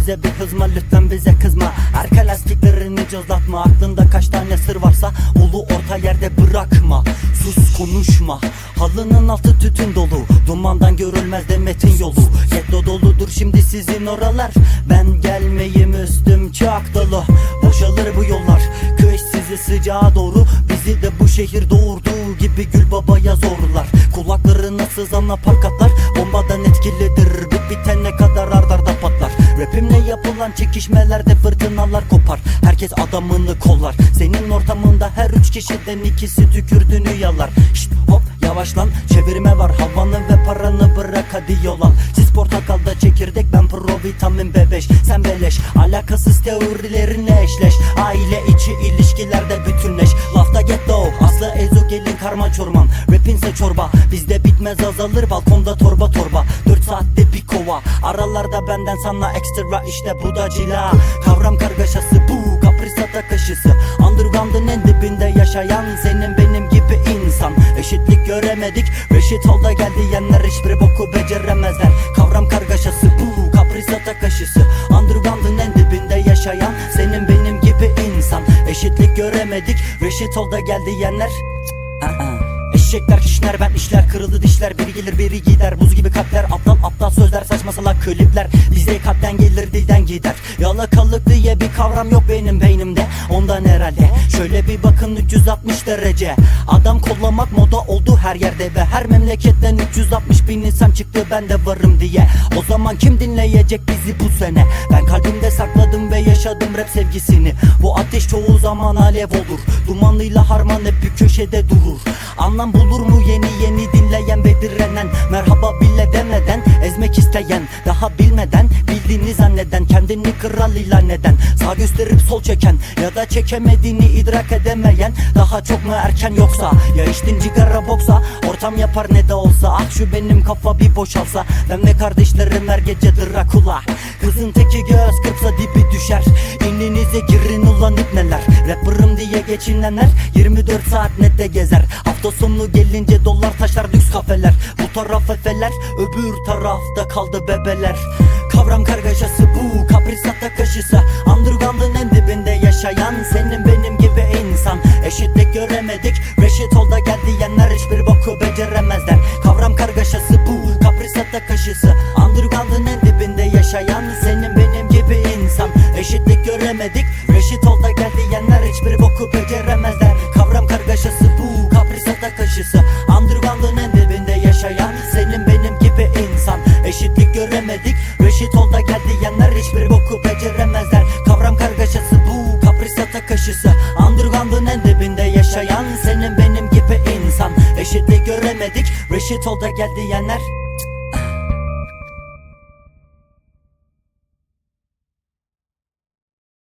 bize bir hızma lütfen bize kızma. Arka lastiklerini cızlatma Aklında kaç tane sır varsa Ulu orta yerde bırakma. Sus konuşma. Halının altı tütün dolu Dumandan görülmez demetin yolu. Getto doludur şimdi sizin oralar. Ben gelmeyim üstüm çok dolu. Boşalır bu yollar. Kış sizi sıcağa doğru Bizi de bu şehir doğurduğu gibi Gül babaya zorlar. Kulaklarına sızan aparkatlar Bombadan etkilidir Rapimle yapılan çekişmelerde fırtınalar kopar. Herkes adamını kollar. Senin ortamında her üç kişiden ikisi tükürdüğünü yalar Şşt hop yavaş lan. Çevirme var. Havanı ve paranı bırak hadi yol al. Siz portakalda çekirdek ben pro vitamin B5 Sen beleş. Alakasız teorilerine eşleş. Aile içi ilişkilerde karma çorman Rapinse çorba. Bizde bitmez azalır balkonda torba torba. 4 saatte bir kova. Aralarda benden sana ekstra işte bu da cila. Kavram kargaşası bu kaprisata kaşısı Underground'ın en dibinde yaşayan senin benim gibi insan. Eşitlik göremedik reşit olda geldi diyenler hiçbir boku beceremezler. Kavram kargaşası bu kaprisata kaşısı Underground'ın en dibinde yaşayan senin benim gibi insan. Eşitlik göremedik reşit olda geldi diyenler aa. Eşekler kişner ben işler. Kırıldı dişler Biri gelir biri gider. Buz gibi kalpler Aptal aptal sözler saçma salak klipler. Bizde kalpten gelir dilden gider. Yalakalık diye bir kavram yok benim herhalde Şöyle bir bakın 360 derece. Adam kollamak moda oldu her yerde Ve her memleketten 360 bin insan çıktı ben de varım diye. O zaman kim dinleyecek bizi bu sene? Ben kalbimde sakladım ve yaşadım rap sevgisini. Bu ateş çoğu zaman alev olur. Dumanıyla harman hep bir köşede durur. Anlam bulur mu yeni yeni dinleyen ve direnen? Merhaba bile demeden ezmek isteyen Daha bilmeden bildiğini zanneden Kendini kral ilan eden Sağ gösterip sol çeken Ya da çekemediğini idrak edemeyen Daha çok mu erken yoksa? Ya içtin cigara boksa Ortam yapar ne de olsa. Ah şu benim kafa bir boşalsa Ben ve kardeşlerim her gece Drakula Kızın teki göz kırpsa dibi düşer. İninize girin ulan ipneler Rapper'ım diye geçinenler 24 saat nette gezer Sonu gelince dolar taşlar lüks kafeler. Bu taraf efeler öbür tarafta kaldı bebeler. Kavram kargaşası bu kaprisata kaşısı Underground'ın en dibinde yaşayan Senin benim gibi insan. Eşitlik göremedik Reşit ol da gel diyenler hiçbir boku beceremezler. Kavram kargaşası bu kaprisata kaşısı Underground'ın en dibinde yaşayan Senin benim gibi insan. Eşitlik göremedik Reşit ol da gel diyenler hiçbir boku beceremezler Eşitlik göremedik. Reşit ol da gel diyenler hiçbir boku beceremezler. Kavram kargaşası bu kaprisata kaşısı Underground'ın en dibinde yaşayan Senin benim gibi insan. Eşitlik göremedik. Reşit ol da gel diyenler